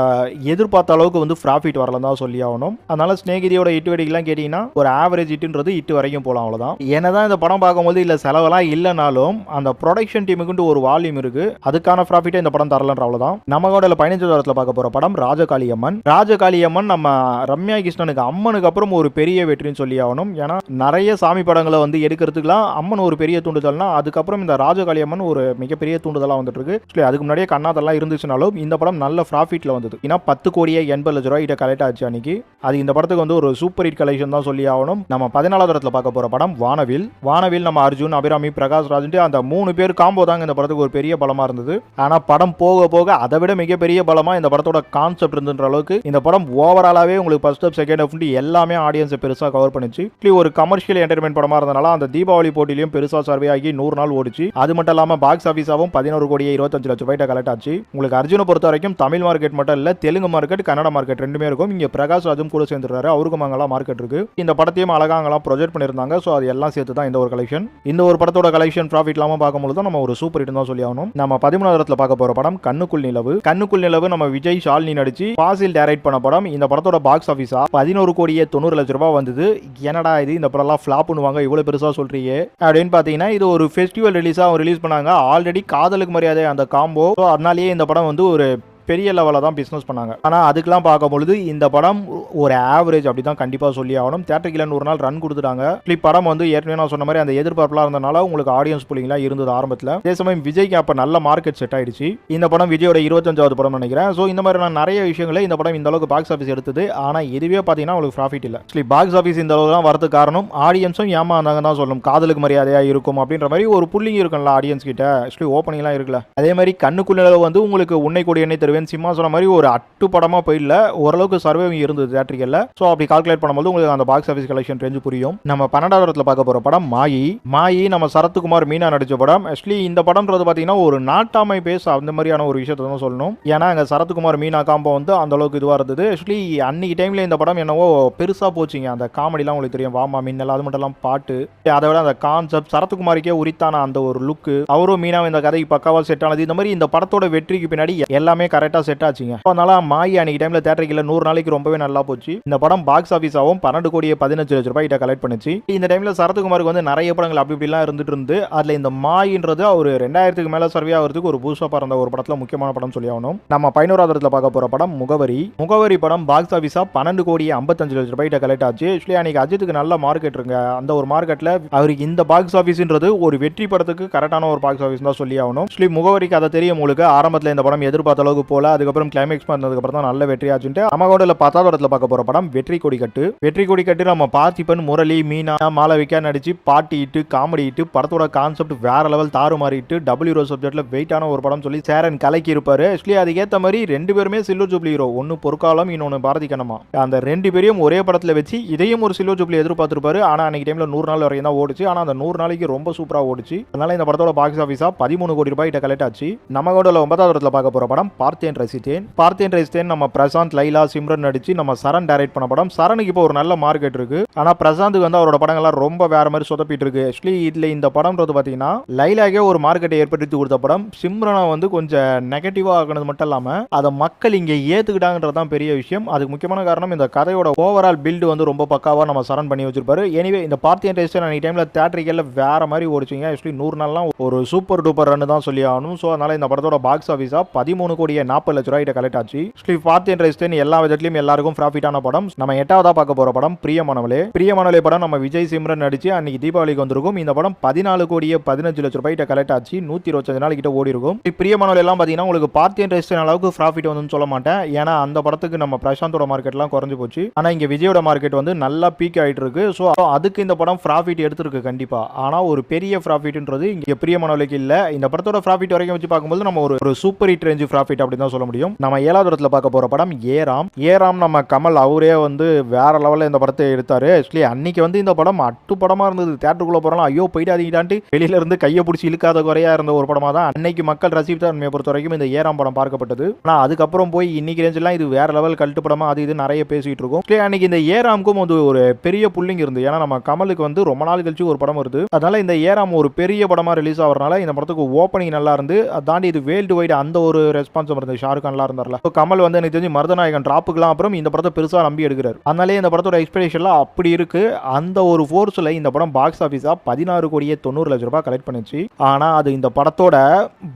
எதிர்பார்த்த அளவுக்கு வந்து ப்ராஃபிட் வரல தான் சொல்லி ஆகணும். அதனால ஸ்நேகிதியோட இட்டு வெடிக்கெல்லாம் கேட்டிங்கன்னா ஒரு ஆவரேஜ் இட்டுன்றது இட்டு வரைக்கும் போகலாம் அவ்வளோதான் என்னதான் இந்த படம் பார்க்கும்போது இல்லை செலவெல்லாம் இல்லைனாலும் அந்த ப்ரொடக்ஷன் டீமுக்குன்ட்டு ஒரு வால்யூம் இருக்கு. அதுக்கான ப்ராஃபிட்டே இந்த படம் தரலன்ற அவ்வளோதான் நம்ம கூட பதினஞ்சு வாரத்தில் பார்க்க போகிற படம் ராஜகாளியம்மன். ராஜகாளியம்மன் நம்ம ரம்யா கிருஷ்ணனுக்கு அம்மனுக்கு அப்புறம் ஒரு பெரிய வெற்றின்னு சொல்லி ஆகணும். ஏன்னா நிறைய சாமி படங்களை வந்து எடுக்கிறதுக்குலாம் அம்மன் ஒரு பெரிய தூண்டுதல்னா அதுக்கப்புறம் இந்த ராஜகாளியம்மன் ஒரு மிகப்பெரிய தூண்டுதலாக வந்துட்டு இருக்கு. அதுக்கு முன்னாடியே கண்ணாதெல்லாம் இருந்துச்சுனாலும் இந்த படம் நல்ல ப்ராஃபிட்ல வந்தது. ஏன்னா பத்து கோடியே எண்பது லட்ச ரூபாய் கிட்ட கலெக்ட் ஆச்சு அன்னைக்கு. அது இந்த படத்துக்கு வந்து ஒரு சூப்பர் ஹிட் கலெக்ஷன் தான் சொல்லி ஆகணும். நம்ம பதினாலாவது இடத்துல பார்க்க போற படம் வானவில். வானவில் நம்ம அர்ஜுன் அபிராமி பிரகாஷ் ராஜ்ட்டு அந்த மூணு பேர் காம்போ தாங்க இந்த படத்துக்கு ஒரு பெரிய பலமா இருந்தது. ஆனா படம் போக போக அதை விட மிகப்பெரிய பலமா இந்த படத்தோட கான்செப்ட் இருந்துன்ற அளவுக்கு இந்த படம் ஓவராலாவே உங்களுக்கு ஃபர்ஸ்ட் ஹப் செகண்ட் ஹப் எல்லாமே ஆடியன்ஸை பெருசா கவர் பண்ணிச்சு. இப்படி ஒரு கமர்ஷியல் என்டர்டைன்மெண்ட் படமா இருந்தனால அந்த தீபாவளி போட்டியிலையும் பெருசா சர்வே ஆகி நூறு நாள் ஓடிச்சு. அது மட்டும் இல்லாம பாக்ஸ் ஆஃபீஸாவும் பதினோரு கோடியே இருபத்தஞ்சு இருபத்தஞ்சு லட்ச ரூபாய்ட்ட கலெக்ட் ஆச்சு. உங்களுக்கு அர்ஜுனை பொறுத்த வரைக்கும் தமிழ் மார்க்கெட் மட்டும் இல்ல தெலுங்கு மார்க்கெட் கன்னட மார்க்கெட் ரெண்டுமே இருக்கும். இங்க பிரகாஷ் ராஜும் கூட சேர்ந்துருக்காரு. அவருக்கும் அங்கெல்லாம் மார்க்கெட் இருக்கு. இந்த படத்தையும் அழகாங்கலாம் ப்ரொஜெக்ட் பண்ணியிருந்தாங்க. ஸோ அது எல்லாம் சேர்த்து தான் இந்த ஒரு கலெக்ஷன் இந்த ஒரு படத்தோட கலெக்ஷன் ப்ராஃபிட் இல்லாம பார்க்கும்போது நம்ம ஒரு சூப்பர் ஹிட் தான் சொல்லி ஆகணும். நம்ம பதிமூணாயிரத்துல பார்க்க போற படம் கண்ணுக்குள் நிலவு. கண்ணுக்குள் நிலவு நம்ம விஜய் ஷாலினி நடிச்சு பாசில் டைரக்ட் பண்ண படம். இந்த படத்தோட பாக்ஸ் ஆஃபீஸா பதினோரு கோடியே தொண்ணூறு லட்ச ரூபாய் வந்தது. என்னடா இது? இந்த படம்லாம் ஃபிளாப் பண்ணுவாங்க. இவ்வளவு பெருசா சொல்றீங்க. அப்படின்னு பாத்தீங்கன்னா இது ஒரு ஃபெஸ்டிவல் ரிலீஸா ரிலீஸ் பண்ணாங்க. ஆல்ரெடி காதலுக்கு மரியாதை அந்த காம்போ ஸோ அதனாலேயே இந்த படம் வந்து ஒரு பெரிய லெவலில் தான் பிஸ்னஸ் பண்ணாங்க. ஆனால் அதுக்கெல்லாம் பார்க்கும் பொழுது இந்த படம் ஒரு ஆவரேஜ் அப்படி தான் கண்டிப்பாக சொல்லி ஆகணும். தேட்டரில் ஒரு நாள் ரன் கொடுத்துட்டாங்க. இப்படி படம் வந்து ஏற்கனவே நான் சொன்ன மாதிரி அந்த எதிர்பார்ப்புலாம் இருந்தனால உங்களுக்கு ஆடியன்ஸ் புள்ளிங்லாம் இருந்தது ஆரம்பத்தில். அதே சமயம் விஜய்க்கு அப்போ நல்ல மார்க்கெட் செட் ஆயிடுச்சு. இந்த படம் விஜயோட இருபத்தஞ்சாவது படம் நினைக்கிறேன். ஸோ இந்த மாதிரி நான் நிறைய விஷயங்களை இந்த படம் இந்த அளவுக்கு பாக்ஸ் ஆஃபீஸ் எடுத்தது. ஆனால் இதுவே பார்த்தீங்கன்னா உங்களுக்கு ப்ராஃபிட் இல்லை. ஆக்சுவலி பாக்ஸ் ஆஃபீஸ் இந்த அளவுக்கு தான் வரதுக்கு காரணம் ஆடியன்ஸும் ஏமாந்தாங்க தான் சொல்லணும். காதலுக்கு மரியாதையாக இருக்கும் அப்படின்ற மாதிரி ஒரு புள்ளிங்க இருக்கும்ல ஆடியன்ஸ் கிட்ட. ஆக்சுவலி ஓப்பனிங்லாம் இருக்குல்ல. அதே மாதிரி கண்ணுக்குள்ள வந்து உங்களுக்கு உன்னை கூடிய எண்ணெய் தருவேன் சிம்மா சொன்ன மாதிரி ஒரு அட்டு படமாக போயிடல. ஓரளவுக்கு சர்வேவிங் இருந்தது தேட்டரிக்கல்ல ஸோ அப்படி கால்குலேட் பண்ணும்போது உங்களுக்கு அந்த பாக்ஸ் ஆஃபீஸ் கலெக்ஷன் ரேஞ்சு புரியும். நம்ம பன்னெண்டாவது பார்க்க போகிற படம் மாயி. மாயி நம்ம சரத்குமார் மீனா நடிச்ச படம். ஆக்சுவலி இந்த படம்ன்றது பார்த்தீங்கன்னா ஒரு நாட்டாமை பேஸ் அந்த மாதிரியான ஒரு விஷயத்தை தான் சொல்லணும். ஏன்னா அங்கே சரத்குமார் மீனா காம்போ வந்து அந்த அளவுக்கு இதுவாக இருந்தது. ஆக்சுவலி அன்னைக்கு டைமில் இந்த படம் என்னவோ பெருசாக போச்சுங்க. அந்த காமெடிலாம் உங்களுக்கு தெரியும். வாமா மின்னல் அது மட்டும் இல்லாமல் பாட்டு. அதை விட அந்த கான்செப்ட் சரத்குமாருக்கே உரித்தான அந்த ஒரு லுக்கு அவரும் மீனாவும் இந்த கதைக்கு பக்காவாக செட் ஆனது. இந்த மாதிரி இந்த படத்தோட வெற்றிக்கு பின்னாடி எல்லாமே கரெக்ட் கரெக்டாக செட் ஆச்சுங்க. அதனால மாயி அன்னைக்கு டைமில் தேட்டரில் நூறு நாளைக்கு ரொம்பவே நல்லா போச்சு. இந்த படம் பாக்ஸ் ஆஃபீஸாகவும் பன்னெண்டு கோடியே பதினஞ்சு லட்ச ரூபாய் கிட்ட கலெக்ட் பண்ணுச்சு. இந்த டைமில் சரத்குமாருக்கு வந்து நிறைய படங்கள் அப்படி இப்படிலாம் இருந்துட்டு இருந்து அதில் இந்த மாயின்றது அவர் ரெண்டாயிரத்துக்கு மேலே சர்வே ஆகிறதுக்கு ஒரு பூஸ்டாக இருந்த ஒரு படத்தில் முக்கியமான படம் சொல்லி ஆகணும். நம்ம பதினோராவது பார்க்க போகிற படம் முகவரி. முகவரி படம் பாக்ஸ் ஆஃபீஸாக பன்னெண்டு கோடியே ஐம்பத்தஞ்சு லட்ச ரூபாய் கிட்ட கலெக்ட் ஆச்சு. ஆக்சுவலி அன்னைக்கு அஜித்துக்கு நல்ல மார்க்கெட் இருங்க அந்த ஒரு மார்க்கெட்டில் அவருக்கு இந்த பாக்ஸ் ஆஃபீஸ்ன்றது ஒரு வெற்றி படத்துக்கு கரெக்டான ஒரு பாக்ஸ் ஆஃபீஸ் தான் சொல்லி ஆகணும். ஆக்சுவலி முகவரிக்கு அதை தெரியும் உங்களுக்கு. ஆரம்பத்தில் இந்த படம் எதிர்பார்த்த அளவுக்கு போல அதுக்கப்புறம் கிளைமேக்ஸ் பண்ணதுக்கப்புறம் தான் நல்ல வெற்றி ஆச்சுட்டு அமகோடல பத்தாவது இடத்துல பார்க்க போற படம் வெற்றி கொடி கட்டு வெற்றி கொடி கட்டு நம்ம பார்த்திபன் முரளி மீனா மாலவிகா நடிச்சு பாட்டி இட்டு காமெடி இட்டு படத்தோட கான்செப்ட் வேற லெவல் தாறு மாறிட்டு டபுள் ஹீரோ சப்ஜெக்ட்ல வெயிட்டான ஒரு படம் சொல்லி சேரன் கலக்கி இருப்பாரு. ஆக்சுவலி அதுக்கேற்ற மாதிரி ரெண்டு பேருமே சில்வர் ஜூப்ளி ஹீரோ ஒன்னு பொற்காலம் இன்னொன்னு பாரதி கண்ணமா அந்த ரெண்டு பேரையும் ஒரே படத்துல வச்சு இதையும் ஒரு சில்வர் ஜூப்ளி எதிர்பார்த்திருப்பாரு. ஆனா அன்னைக்கு டைம்ல நூறு நாள் வரைக்கும் தான் ஓடிச்சு. ஆனா அந்த நூறு நாளைக்கு ரொம்ப சூப்பரா ஓடிச்சு. அதனால இந்த படத்தோட பாக்ஸ் ஆஃபீஸா பதிமூணு கோடி ரூபாய் கிட்ட கலெக்ட் ஆச்சு. நம்ம கூட ஒன்பதாவது இடத்துல பார்க்க போற படம் பார்த்து பார்த்தேன் ரசித்தேன். பார்த்தேன் ரசித்தேன் நம்ம பிரசாந்த் லைலா சிம்ரன் நடிச்சு நம்ம சரண் டைரக்ட் பண்ண படம். சரணுக்கு இப்போ ஒரு நல்ல மார்க்கெட் இருக்கு ஆனா பிரசாந்துக்கு வந்து அவரோட படங்கள்லாம் ரொம்ப வேற மாதிரி சொதப்பிட்டு இருக்கு. ஆக்சுவலி இதுல இந்த படம்ன்றது பாத்தீங்கன்னா லைலாக்கே ஒரு மார்க்கெட்டை ஏற்படுத்தி கொடுத்த படம். சிம்ரனை வந்து கொஞ்சம் நெகட்டிவா ஆகினது மட்டும் இல்லாம அதை மக்கள் இங்க ஏத்துக்கிட்டாங்கன்றது தான் பெரிய விஷயம். அதுக்கு முக்கியமான காரணம் இந்த கதையோட ஓவரால் பில்டு வந்து ரொம்ப பக்காவா நம்ம சரண் பண்ணி வச்சிருப்பாரு. எனிவே இந்த பார்த்தியன் டெஸ்ட் அன்னைக்கு டைம்ல தேட்டரிக்கல்ல வேற மாதிரி ஓடிச்சிங்க. ஆக்சுவலி நூறு நாள்லாம் ஒரு சூப்பர் டூப்பர் ரன் தான் சொல்லி ஆகணும். ஸோ அதனால இந்த படத்தோட பாக்ஸ் ஆஃபீஸா பதிமூணு கோடியே நாற்பது லட்ச ரூபாய் கலெக்ட் ஆச்சு. ஸ்லீவ் பார்த்து என்ற இஸ்டன் எல்லா விதத்துலையும் எல்லாருக்கும் ப்ராஃபிட்டான படம். நம்ம எட்டாவதா பார்க்க போற படம் பிரியமானவளே பிரியமானவளே படம் நம்ம விஜய் சிம்ரன் நடிச்சு அன்னைக்கு தீபாவளிக்கு வந்திருக்கும். இந்த படம் பதினாலு கோடியே பதினஞ்சு லட்ச ரூபாய்ட்ட கலெக்ட் ஆச்சு. நூத்தி இருபத்தஞ்சு நாள் கிட்ட ஓடி இருக்கும். பிரியமானவளே எல்லாம் பாத்தீங்கன்னா உங்களுக்கு பார்த்து என்ற இஸ்டன் அளவுக்கு ப்ராஃபிட் வந்து சொல்ல மாட்டேன். ஏன்னா அந்த படத்துக்கு நம்ம பிரசாந்தோட மார்க்கெட்லாம் குறைஞ்சு போச்சு. ஆனா இங்க விஜயோட மார்க்கெட் வந்து நல்லா பீக் ஆயிட்டு இருக்கு. ஸோ அதுக்கு இந்த படம் ப்ராஃபிட் எடுத்திருக்கு கண்டிப்பா. ஆனா ஒரு பெரிய ப்ராஃபிட்ன்றது இங்க பிரியமானவளுக்கு இல்ல. இந்த படத்தோட ப்ராஃபிட் வரைக்கும் வச்சு பார்க்கும்போது நம்ம ஒரு சூப்பர் ஹிட் ரேஞ்ச் ப்ராஃபிட் அப்படின்னு தான் சொல்ல முடியும். நம்ம ஏழாவது இடத்துல பார்க்க போற படம் ஏராம். ஏராம் நம்ம கமல் அவரே வந்து வேற லெவலில் இந்த படத்தை எடுத்தாரு. ஆக்சுவலி அன்னைக்கு வந்து இந்த படம் அட்டு படமா இருந்தது. தேட்டருக்குள்ள போறோம் ஐயோ போயிடாதீங்கடான்ட்டு வெளியில இருந்து கையை பிடிச்சி இழுக்காத குறையா இருந்த ஒரு படமா தான் அன்னைக்கு மக்கள் ரசித்த தன்மையை பொறுத்த வரைக்கும் இந்த ஏராம் படம் பார்க்கப்பட்டது. ஆனா அதுக்கப்புறம் போய் இன்னைக்கு ரேஞ்செல்லாம் இது வேற லெவல் கல்ட்டு படமா அது இது நிறைய பேசிட்டு இருக்கும். அன்னைக்கு இந்த ஏராமுக்கும் வந்து ஒரு பெரிய புள்ளிங்க இருந்து ஏன்னா நம்ம கமலுக்கு வந்து ரொம்ப நாள் கழிச்சு ஒரு படம் வருது. அதனால இந்த ஏராம் ஒரு பெரிய படமா ரிலீஸ் ஆகிறனால இந்த படத்துக்கு ஓப்பனிங் நல்லா இருந்து அதாண்டி இது வேர்ல்டு வைடு அந்த ஒரு ரெஸ்பான்ஸ் இருந்தது ஷாருக்கான்லாம் இருந்தார்ல. So, கமல் வந்து எனக்கு தெரிஞ்சு மருதநாயகன் டிராப்புக்குலாம் அப்புறம் இந்த படத்தை பெருசாக நம்பி எடுக்கிறார். அதனாலே இந்த படத்தோட எக்ஸ்பெக்டேஷன்லாம் அப்படி இருக்கு. அந்த ஒரு ஃபோர்ஸில் இந்த படம் பாக்ஸ் ஆஃபீஸா பதினாறு கோடியே தொண்ணூறு லட்ச ரூபாய் கலெக்ட் பண்ணிச்சு. ஆனால் அது இந்த படத்தோட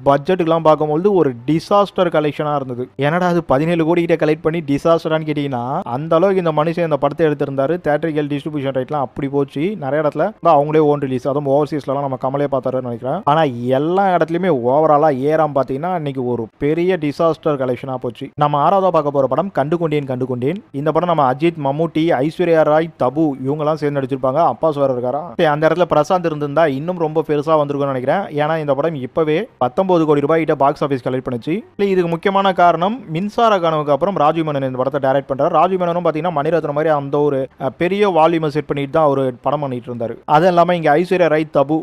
பட்ஜெட்டுக்கெல்லாம் பார்க்கும்போது ஒரு டிசாஸ்டர் கலெக்ஷனாக இருந்தது. என்னடா அது பதினேழு கோடி கிட்ட கலெக்ட் பண்ணி டிசாஸ்டரானு கேட்டிங்கன்னா அந்த அளவுக்கு இந்த மனுஷன் இந்த படத்தை எடுத்திருந்தாரு. தேட்டரிக்கல் டிஸ்ட்ரிபியூஷன் ரைட்லாம் அப்படி போச்சு. நிறைய இடத்துல அவங்களே ஓன் ரிலீஸ் அதுவும் ஓவர்சீஸ்லாம் நம்ம கமலே பார்த்தாருன்னு நினைக்கிறேன். ஆனால் எல்லா இடத்துலையுமே ஓவராலாக ஏறாம் பார்த்தீங்கன்னா இன்னைக்கு ஒரு பெரிய டிசா டிசாஸ்டர் கலெக்ஷனாக போச்சு. நம்ம ஆறாவதாக பார்க்க போகிற படம் கண்டு கொண்டேன் கண்டு கொண்டேன் இந்த படம் நம்ம அஜித் மம்முட்டி ஐஸ்வர்யா ராய் தபு இவங்கெல்லாம் சேர்ந்து நடிச்சிருப்பாங்க அப்பாஸ் வேற இருக்காரா அந்த இடத்துல பிரசாந்த் இருந்திருந்தா இன்னும் ரொம்ப பெருசாக வந்திருக்கும்னு நினைக்கிறேன். ஏன்னா இந்த படம் இப்போவே பத்தொம்பது கோடி ரூபாய் கிட்ட பாக்ஸ் ஆஃபீஸ் கலெக்ட் பண்ணுச்சு. இல்லை இதுக்கு முக்கியமான காரணம் மின்சார கனவுக்கு அப்புறம் ராஜீவ் மேனன் இந்த படத்தை டைரக்ட் பண்ணுறாரு ராஜீவ் மேனனும் பார்த்தீங்கன்னா மணிரத்னம் மாதிரி அந்த ஒரு பெரிய வால்யூமை செட் பண்ணிட்டு தான் அவர் படம் பண்ணிட்டு இருந்தார். அது இல்லாமல் இங்கே ஐஸ்வர்யா ராய் தபு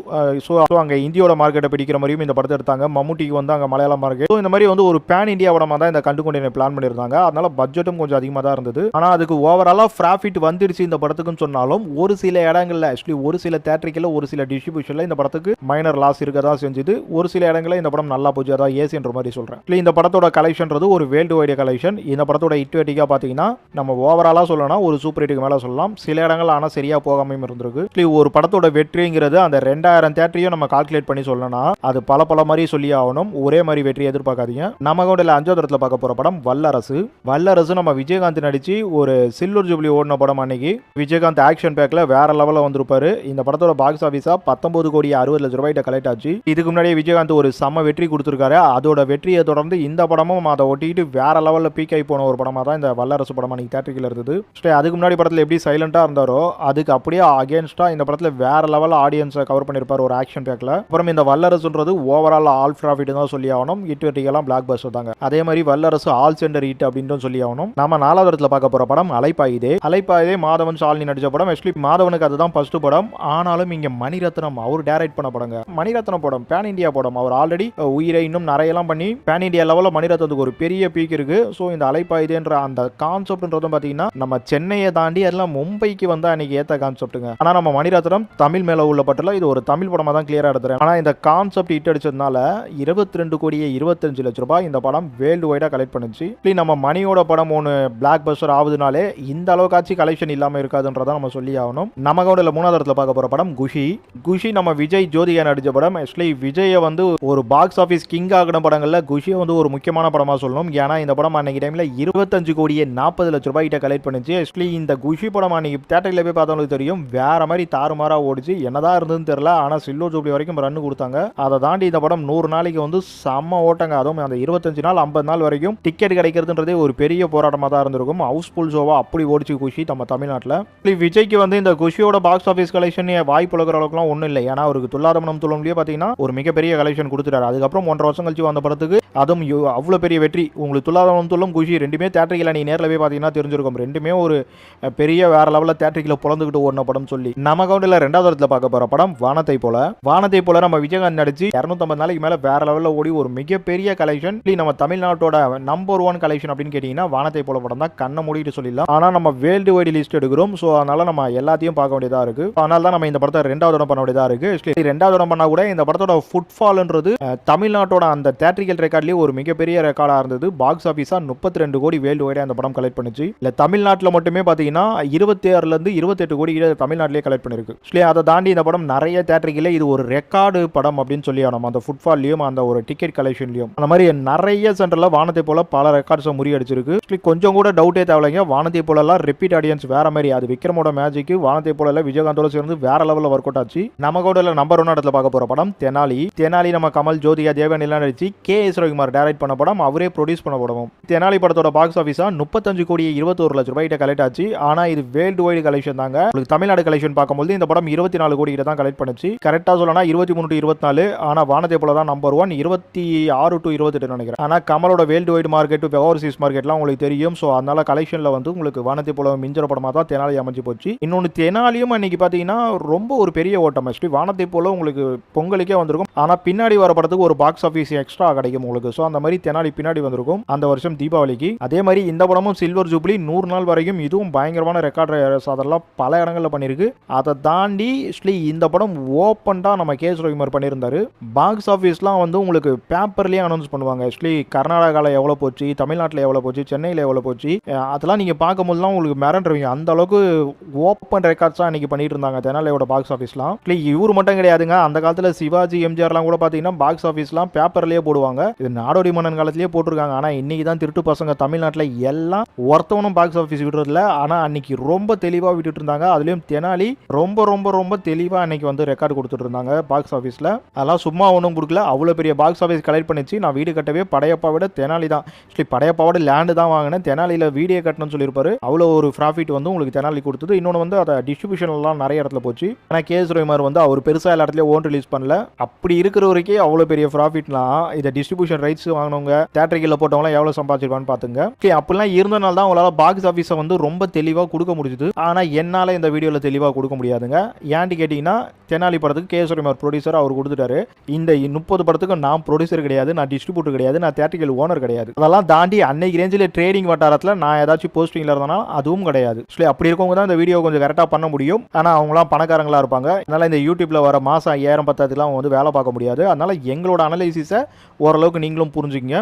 ஸோ அங்கே இந்தியோட மார்க்கெட்டை பிடிக்கிற மாதிரியும் இந்த படத்தை எடுத்தாங்க. மம்முட்டிக்கு வந்து அங்கே மலையாள மார்க்கெட் ஸோ இந்த மாதிரி வந்து ஒரு பேன் இந்தியா படமாக தான் இந்த கண்டு கொண்டு பிளான் பண்ணியிருந்தாங்க. அதனால பட்ஜெட்டும் கொஞ்சம் அதிகமாக தான் இருந்தது. ஆனால் அதுக்கு ஓவராலாக ப்ராஃபிட் வந்துடுச்சு இந்த படத்துக்குன்னு சொன்னாலும் ஒரு சில இடங்களில் ஆக்சுவலி ஒரு சில தேட்டரிக்கில் ஒரு சில டிஸ்ட்ரிபியூஷனில் இந்த படத்துக்கு மைனர் லாஸ் இருக்க தான் செஞ்சுது. ஒரு சில இடங்களில் இந்த படம் நல்லா போச்சு அதான் ஏசின்ற மாதிரி சொல்கிறேன் இல்லை இந்த படத்தோட கலெக்ஷன்றது ஒரு வேர்ல்டு வைடு கலெக்ஷன் இந்த படத்தோட ஹிட் வெட்டிக்காக பார்த்தீங்கன்னா நம்ம ஓவராலாக சொல்லலாம் ஒரு சூப்பர் ஹிட்டுக்கு மேலே சொல்லலாம். சில இடங்கள் ஆனால் சரியாக போகாமையும் இருந்திருக்கு. இல்லை ஒரு படத்தோட வெற்றிங்கிறது அந்த ரெண்டாயிரம் தேட்டரையும் நம்ம கால்குலேட் பண்ணி சொல்லணும்னா அது பல பல மாதிரி சொல்லி ஆகணும். ஒரே மாதிரி வெற்றி எதிர்பார்க்காதீங்க. நம்ம கவுண்டில் அஞ்சாவது இடத்துல பார்க்க போகிற படம் வல்லரசு. வல்லரசு நம்ம விஜயகாந்த் நடிச்சு ஒரு சில்லூர் ஜூப்ளி ஓடின படம் அன்னைக்கு. விஜயகாந்த் ஆக்ஷன் பேக்கில் வேற லெவலில் வந்திருப்பாரு. இந்த படத்தோட பாக்ஸ் ஆஃபீஸாக பத்தொம்பது கோடி அறுபது லட்ச ரூபாய்கிட்ட கலெக்ட் ஆச்சு. இதுக்கு முன்னாடியே விஜயகாந்த் ஒரு செம்ம வெற்றி கொடுத்துருக்காரு. அதோட வெற்றியை தொடர்ந்து இந்த படமும் அதை ஒட்டிக்கிட்டு வேற லெவலில் பீக் ஆகி போன ஒரு படமாக தான் இந்த வல்லரசு படம் அன்னைக்கு தேட்டரிக்கில் இருந்தது. ஸ்டே அதுக்கு முன்னாடி படத்தில் எப்படி சைலண்டாக இருந்தாரோ அதுக்கு அப்படியே அகேன்ஸ்டாக இந்த படத்தில் வேற லெவல் ஆடியன்ஸை கவர் பண்ணியிருப்பார் ஒரு ஆக்ஷன் பேக்கில் அப்புறம் இந்த வல்லரசுன்றது ஓவரால் ஆல் ப்ராஃபிட் தான் சொல்லி ஆகணும். இட் வெட்டிக்கெல்லாம் பிளாக் தான். தாங்க அதே மாதிரி வல்லரசு ஆல் சென்டர் ஹிட் அப்படின்னு சொல்லி ஆகணும். நம்ம நாலாவது இடத்துல பார்க்க போற படம் அலைப்பாயுதே. அலைப்பாயுதே மாதவன் ஷாலினி நடிச்ச படம். ஆக்சுவலி மாதவனுக்கு அதுதான் ஃபர்ஸ்ட் படம். ஆனாலும் இங்க மணிரத்னம் அவர் டைரக்ட் பண்ண படங்க. மணிரத்னம் படம் பேன் இந்தியா படம். அவர் ஆல்ரெடி உயிரை இன்னும் நிறையலாம் பண்ணி பேன் இந்தியா லெவலில் மணிரத்னத்துக்கு ஒரு பெரிய பீக் இருக்கு. ஸோ இந்த அலைப்பாயுதேன்ற அந்த கான்செப்ட்ன்றதும் பார்த்தீங்கன்னா நம்ம சென்னையை தாண்டி எல்லாம் மும்பைக்கு வந்து அன்னைக்கு ஏற்ற கான்செப்ட்டுங்க ஆனால் நம்ம மணிரத்னம் தமிழ் மேலே உள்ள பட்டில் இது ஒரு தமிழ் படமாக தான் கிளியராக எடுத்துறேன். ஆனால் இந்த கான்செப்ட் ஹிட் அடிச்சதுனால இருபத்தி ரெண்டு கோடியே இருபத்தஞ்சு லட்ச ரூபாய் இந்த படம் வேர்ல்டு வைடாக கலெக்ட் பண்ணுச்சு. இப்படி நம்ம மணியோட படம் ஒன்று பிளாக் பஸ்டர் ஆகுதுனாலே இந்த அளவுக்காச்சும் கலெக்ஷன் இல்லாமல் இருக்காதுன்றதான் நம்ம சொல்லி ஆகணும். நம்ம கவுண்டில் மூணாவது இடத்துல பார்க்க போகிற படம் குஷி. குஷி நம்ம விஜய் ஜோதிகா நடித்த படம். ஆக்சுவலி விஜயை வந்து ஒரு பாக்ஸ் ஆஃபீஸ் கிங் ஆகின படங்களில் குஷியை வந்து ஒரு முக்கியமான படமாக சொல்லணும். ஏன்னா இந்த படம் அன்னைக்கு டைமில் இருபத்தஞ்சு கோடியே நாற்பது லட்ச ரூபாய் கிட்ட கலெக்ட் பண்ணுச்சு. ஆக்சுவலி இந்த குஷி படம் அன்னைக்கு தேட்டரில் போய் பார்த்தவங்களுக்கு தெரியும். வேற மாதிரி தாறுமாறாக ஓடிச்சு. என்னதான் இருந்ததுன்னு தெரியல. ஆனால் சில்லோ ஜூப்ளி வரைக்கும் ரன் கொடுத்தாங்க. அதை தாண்டி இந்த படம் நூறு நாளைக்கு வந்து செம்ம ஓட்டங்க. அதுவும் அந்த இருபத்தஞ்சு நாள் ஐம்பது நாள் வரைக்கும் டிக்கெட் கிடைக்கிறதுன்றதே ஒரு பெரிய போராட்டமாக தான் இருந்திருக்கும் ஹவுஸ்ஃபுல் ஷோவா அப்படி ஓடிச்சு குஷி நம்ம தமிழ்நாட்டில். விஜய்க்கு வந்து இந்த குஷியோட பாக்ஸ் ஆஃபீஸ் கலெக்ஷன் வாய்ப்பு உலகிற அளவுக்குலாம் ஒன்றும் இல்லை. ஏன்னா அவருக்கு துல்லாதமனம் துள்ளம்லேயே பார்த்தீங்கன்னா ஒரு மிகப்பெரிய கலெக்ஷன் கொடுத்துட்டாரு. அதுக்கப்புறம் ஒன்றரை வருஷம் கழிச்சு வந்த படத்துக்கு அதுவும் அவ்வளோ பெரிய வெற்றி. உங்களுக்கு துல்லாதமனம் துள்ளும் குஷி ரெண்டுமே தேட்டரில் நீ நேரில் போய் பார்த்தீங்கன்னா தெரிஞ்சிருக்கும். ரெண்டுமே ஒரு பெரிய வேற லெவலில் தேட்டரில் புலந்துக்கிட்டு ஓடின படம் சொல்லி. நம்ம கவுண்டில் ரெண்டாவது இடத்துல பார்க்க போகிற படம் வானத்தை போல. வானத்தை போல நம்ம விஜயகாந்த் நடிச்சு இரநூத்தம்பது நாளைக்கு மேலே வேற லெவலில் ஓடி ஒரு மிகப்பெரிய கலெக்ஷன் நம்ம தமிழ்நாட்டோட நம்பர் ஒன் கலெக்ஷன் அப்படின்னு கேட்டிங்கன்னா வானத்தை போல படம் தான். கண்ணை மூடிட்டு சொல்லிடலாம். ஆனால் நம்ம வேர்ல்டு வைடு லிஸ்ட் எடுக்கிறோம். ஸோ அதனால நம்ம எல்லாத்தையும் பார்க்க வேண்டியதாக இருக்கு. அதனால தான் நம்ம இந்த படத்தை ரெண்டாவது இடம் பண்ண வேண்டியதாக இருக்கு. ரெண்டாவது இடம் பண்ணால் கூட இந்த படத்தோட ஃபுட்ஃபால்ன்றது தமிழ்நாட்டோட அந்த தேட்ரிக்கல் ரெக்கார்ட்லேயே ஒரு மிகப்பெரிய ரெக்கார்டாக இருந்தது. பாக்ஸ் ஆஃபீஸாக முப்பத்தி ரெண்டு கோடி வேர்ல்டு வைடாக அந்த படம் கலெக்ட் பண்ணுச்சு. இல்லை தமிழ்நாட்டில் மட்டுமே பார்த்தீங்கன்னா இருபத்தி ஆறுலேருந்து இருபத்தெட்டு கோடி கிட்ட தமிழ்நாட்டிலே கலெக்ட் பண்ணிருக்கு. ஆக்சுவலி அதை தாண்டி இந்த படம் நிறைய தேட்டருக்கில் இது ஒரு ரெக்கார்டு படம் அப்படின்னு சொல்லி நம்ம அந்த ஃபுட்ஃபால்லையும் அந்த ஒரு டிக்கெட் கலெக்ஷன்லையும் அந்த மாதிரி நிறைய சென்டரில் வானத்தை போல பல ரெக்கார்ட்ஸை முறியடிச்சிருக்கு. கொஞ்சம் கூட டவுட்டே தேவையில்லைங்க. வானத்தை போலலாம் ரிப்பீட் ஆடியன்ஸ் வேற மாதிரி. அது விக்ரமோட மேஜிக்கு வானத்தை போல விஜயகாந்தோட சேர்ந்து வேற லெவலில் ஒர்க் அவுட் ஆச்சு. நம்ம கூட நம்பர் ஒன் இடத்துல பார்க்க போற படம் தெனாலி. தெனாலி நம்ம கமல் ஜோதிகா தேவன் எல்லாம் நடிச்சு கே எஸ் ரவிக்குமார் டைரக்ட் பண்ண படம் அவரே ப்ரொடியூஸ் பண்ண படமும். தெனாலி படத்தோட பாக்ஸ் ஆஃபீஸா முப்பத்தஞ்சு கோடி இருபத்தோரு லட்ச ரூபாய் கிட்ட கலெக்ட் ஆச்சு. ஆனா இது வேர்ல்டு வைடு கலெக்ஷன் தாங்க. உங்களுக்கு தமிழ்நாடு கலெக்ஷன் பார்க்கும்போது இந்த படம் இருபத்தி நாலு கோடி கிட்ட தான் கலெக்ட் பண்ணுச்சு. கரெக்டா சொல்லனா இருபத்தி மூணு டு இருபத்தி நாலு. ஆனா வானத்தை போல தான் நம்பர் ஒன் இருபத்தி ஆறு டு இருபத்தெட்டு நினைக்கிறேன். ஆனால் கமலோட வேர்ல்டு வைடு மார்க்கெட் ஓவர்சீஸ் மார்க்கெட்லாம் உங்களுக்கு தெரியும். ஸோ அதனால கலெக்ஷனில் வந்து உங்களுக்கு வானத்தை போல மிஞ்சர படமாக தான் தெனாலி அமைஞ்சு போச்சு. இன்னொன்று தெனாலியும் அன்னைக்கு பார்த்தீங்கன்னா ரொம்ப ஒரு பெரிய ஓட்டம். ஆக்சுவலி வானத்தை போல உங்களுக்கு பொங்கலுக்கே வந்திருக்கும். ஆனால் பின்னாடி வர படத்துக்கு ஒரு பாக்ஸ் ஆஃபீஸ் எக்ஸ்ட்ரா கிடைக்கும் உங்களுக்கு. ஸோ அந்த மாதிரி தெனாலி பின்னாடி வந்திருக்கும் அந்த வருஷம் தீபாவளிக்கு. அதே மாதிரி இந்த படமும் சில்வர் ஜூப்ளி நூறு நாள் வரைக்கும் இதுவும் பயங்கரமான ரெக்கார்ட் அதெல்லாம் பல இடங்களில் பண்ணியிருக்கு அதை தாண்டி ஆக்சுவலி இந்த படம் ஓப்பன்டாக நம்ம கேஸ் ரவிமர் பண்ணியிருந்தாரு. பாக்ஸ் ஆஃபீஸ்லாம் வந்து உங்களுக்கு பேப்பர்லேயே அனௌன்ஸ் பண்ணுவாங்க. ஆக்சுவலி கர்நாடகாவில் எவ்வளோ போச்சு தமிழ்நாட்டில் எவ்வளோ போச்சு சென்னையில் எவ்வளோ போச்சு அதெல்லாம் நீங்கள் பார்க்கும்போதுலாம் உங்களுக்கு மிரண்டுருவீங்க. அந்த அளவுக்கு ஓப்பன் ரெக்கார்ட்ஸாக அன்றைக்கி பண்ணிட்டு இருந்தாங்க தெனாலியோட பாக்ஸ் ஆஃபீஸ்லாம் இல்லை இவர் மட்டும் கிடையாதுங்க. அந்த காலத்தில் சிவாஜி எம்ஜிஆர்லாம் கூட பார்த்தீங்கன்னா பாக்ஸ் ஆஃபீஸ்லாம் பேப்பர்லேயே போடுவாங்க. இது நாடோடி மன்னன் காலத்திலேயே போட்டிருக்காங்க. ஆனால் இன்னைக்கு தான் திருட்டு பசங்க தமிழ்நாட்டில் எல்லாம் ஒருத்தவனும் பாக்ஸ் ஆஃபீஸ் விடுறதில்ல. ஆனால் அன்னைக்கு ரொம்ப தெளிவாக விட்டுட்டு இருந்தாங்க. அதுலேயும் தெனாலி ரொம்ப ரொம்ப ரொம்ப தெளிவாக அன்னைக்கு வந்து ரெக்கார்டு கொடுத்துட்டு இருந்தாங்க பாக்ஸ் ஆஃபீஸில் அதெல்லாம் சும்மா ஒன்றும் கொடுக்கல. அவ்வளோ பெரிய பாக்ஸ் ஆஃபீஸ் கலெக்ட் பண்ணிச்சு. நான் வீடு கட்டவே படைய படையப்பா விட தெனாலி தான். ஆக்சுவலி படையப்பாவோட லேண்டு தான் வாங்கினேன். தெனாலியில் வீடியோ கட்டணும்னு சொல்லியிருப்பாரு. அவ்வளோ ஒரு ப்ராஃபிட் வந்து உங்களுக்கு தெனாலி கொடுத்தது. இன்னொன்று வந்து அதை டிஸ்ட்ரிபியூஷன்லாம் நிறைய இடத்துல போச்சு. ஏன்னா கேஎஸ் ரவிமார் வந்து அவர் பெருசாக எல்லா இடத்துலையும் ஓன் ரிலீஸ் பண்ணல. அப்படி இருக்கிற வரைக்கும் அவ்வளோ பெரிய ப்ராஃபிட்லாம் இதை டிஸ்ட்ரிபியூஷன் ரைட்ஸ் வாங்கினவங்க தேட்டரிக்கில் போட்டவங்களாம் எவ்வளோ சம்பாதிச்சிருப்பான்னு பார்த்துங்க. ஓகே அப்படிலாம் இருந்தனால தான் உங்களால் பாக்ஸ் ஆஃபீஸை வந்து ரொம்ப தெளிவாக கொடுக்க முடிஞ்சுது. ஆனால் என்னால் இந்த வீடியோவில் தெளிவாக கொடுக்க முடியாதுங்க. ஏன்டி கேட்டிங்கன்னா தெனாலி படத்துக்கு கேஎஸ் ரவிமார் ப்ரொடியூசர் அவர் கொடுத்துட்டாரு. இந்த முப்பது படத்துக்கு நான் ப்ரொடியூசர் கிடையாது நான் டிஸ்ட்ரிபியூட்டர் கிடையாது நான் தேட்டரிக்கல் ஓனர் கிடையாது. அதெல்லாம் தாண்டி அன்னைக்கு ரேஞ்சில் ட்ரேடிங் வட்டாரத்தில் நான் ஏதாச்சும் போஸ்டிங்கில் இருந்தேனா அதுவும் கிடையாது. ஆக்சுவலி அப்படி இருக்கவங்க தான் இந்த வீடியோ கொஞ்சம் கரெக்டாக பண்ண முடியும். ஆனால் அவங்களாம் பணக்காரங்களா இருப்பாங்க. அதனால் இந்த யூடியூப்பில் வர மாதம் ஐயாயிரம் பத்தாயிரத்துக்குலாம் வந்து வேலை பார்க்க முடியாது. அதனால் எங்களோட அனலைசிஸை ஓரளவுக்கு நீங்களும் புரிஞ்சுக்கிங்க.